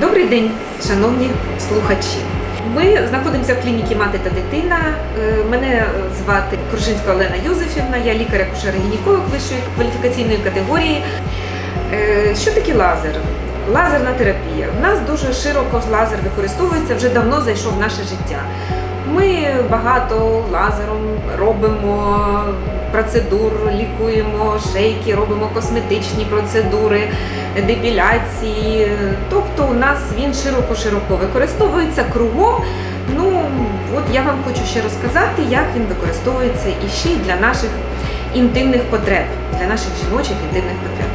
Добрий день, шановні слухачі. Ми знаходимося в клініці Мати та дитина. Е, Мене звати Крушинська Олена Юзефівна, я лікар-акушер-гінеколог вищої кваліфікаційної категорії. Е, Що таке лазер? Лазерна терапія. У нас дуже широко лазер використовується, вже давно зайшов в наше життя. Ми багато лазером робимо процедур, лікуємо шейки, робимо косметичні процедури, депіляції. Тобто у нас він широко-широко використовується кругом. Ну, от я вам хочу ще розказати, як він використовується і ще й для наших інтимних потреб, для наших жіночих інтимних потреб.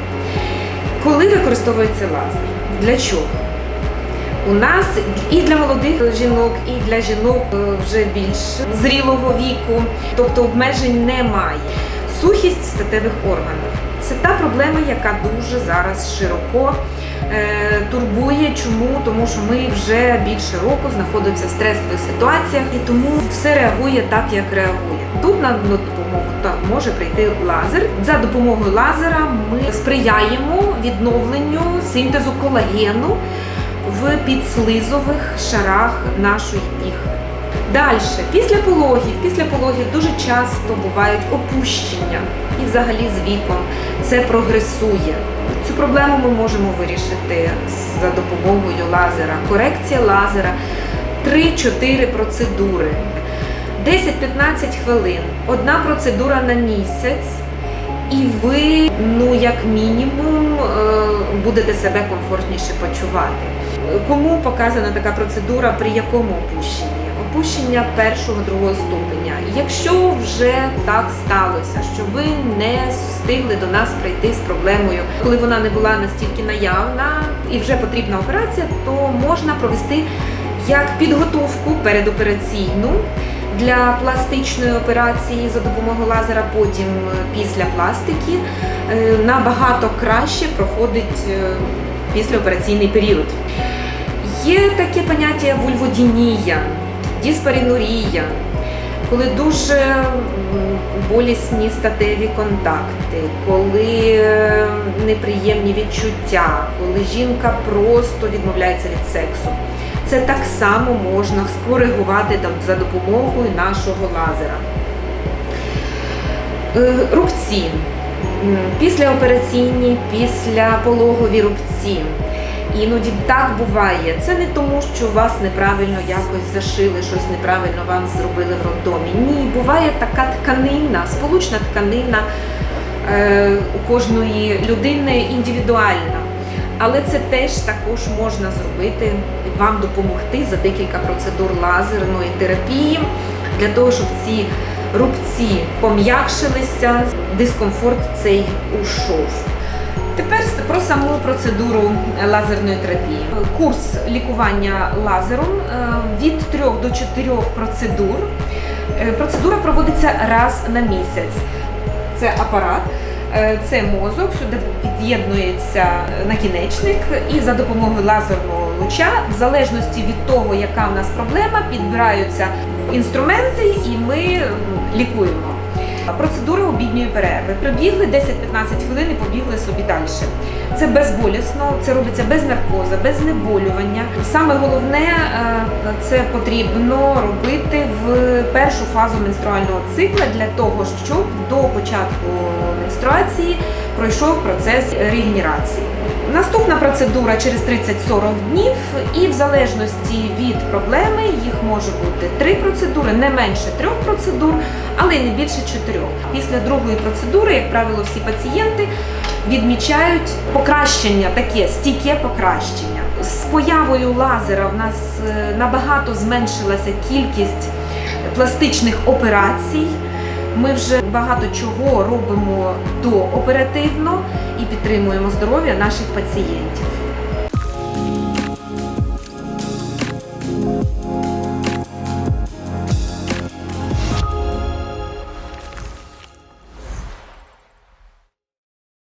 Коли використовується лазер? Для чого? У нас і для молодих жінок, і для жінок е, вже більш зрілого віку, тобто обмежень немає. Сухість статевих органів це та проблема, яка дуже зараз широко е, турбує. Чому? Тому що ми вже більше року знаходимося в стресових ситуаціях, і тому все реагує так, як реагує. Тут на допомогу та може прийти лазер. За допомогою лазера ми сприяємо відновленню синтезу колагену в підслизових шарах нашої піхви. Далі, після пологів, після пологів дуже часто бувають опущення і взагалі з віком це прогресує. Цю проблему ми можемо вирішити за допомогою лазера. Корекція лазера 3-4 процедури. 10-15 хвилин, одна процедура на місяць, і ви, ну як мінімум, е, будете себе комфортніше почувати. Кому показана така процедура, при якому опущенні? Опущення першого другого ступеня. Якщо вже так сталося, що ви не встигли до нас прийти з проблемою, коли вона не була настільки наявна і вже потрібна операція, то можна провести як підготовку передопераційну для пластичної операції за допомогою лазера, потім е, після пластики е, набагато краще проходить е, післяопераційний період. Є таке поняття вульводінія, диспарінурія, коли дуже болісні статеві контакти, коли неприємні відчуття, коли жінка просто відмовляється від сексу. Це так само можна скоригувати до- за допомогою нашого лазера. Е, Рубці. Післяопераційні, післяпологові рубці. Іноді так буває. Це не тому, що вас неправильно якось зашили, щось неправильно вам зробили в роддомі. Ні, буває така тканина, сполучна тканина е, у кожної людини індивідуальна. Але це теж також можна зробити, вам допомогти за декілька процедур лазерної терапії для того, щоб ці рубці пом'якшилися, дискомфорт цей ушов. Тепер про саму процедуру лазерної терапії. Курс лікування лазером е, від 3 до 4 процедур. Е, Процедура проводиться раз на місяць. Це апарат, це мозок, сюди під'єднується накінечник, і за допомогою лазерного луча, в залежності від того, яка в нас проблема, підбираються інструменти, і ми лікуємо. Процедура обідньої перерви. Прибігли 10-15 хвилин і побігли собі далі. Це безболісно, це робиться без наркоза, без знеболювання. Саме головне е, це потрібно робити в першу фазу менструального цикла для того, щоб до початку менструації пройшов процес регенерації. Наступна процедура через 30-40 днів, і в залежності від проблеми їх може бути три процедури, не менше трьох процедур, але й не більше чотирьох. Після другої процедури, як правило, всі пацієнти відмічають покращення, таке стійке покращення. З появою лазера в нас е, набагато зменшилася кількість пластичних операцій. Ми вже багато чого робимо дооперативно і підтримуємо здоров'я наших пацієнтів.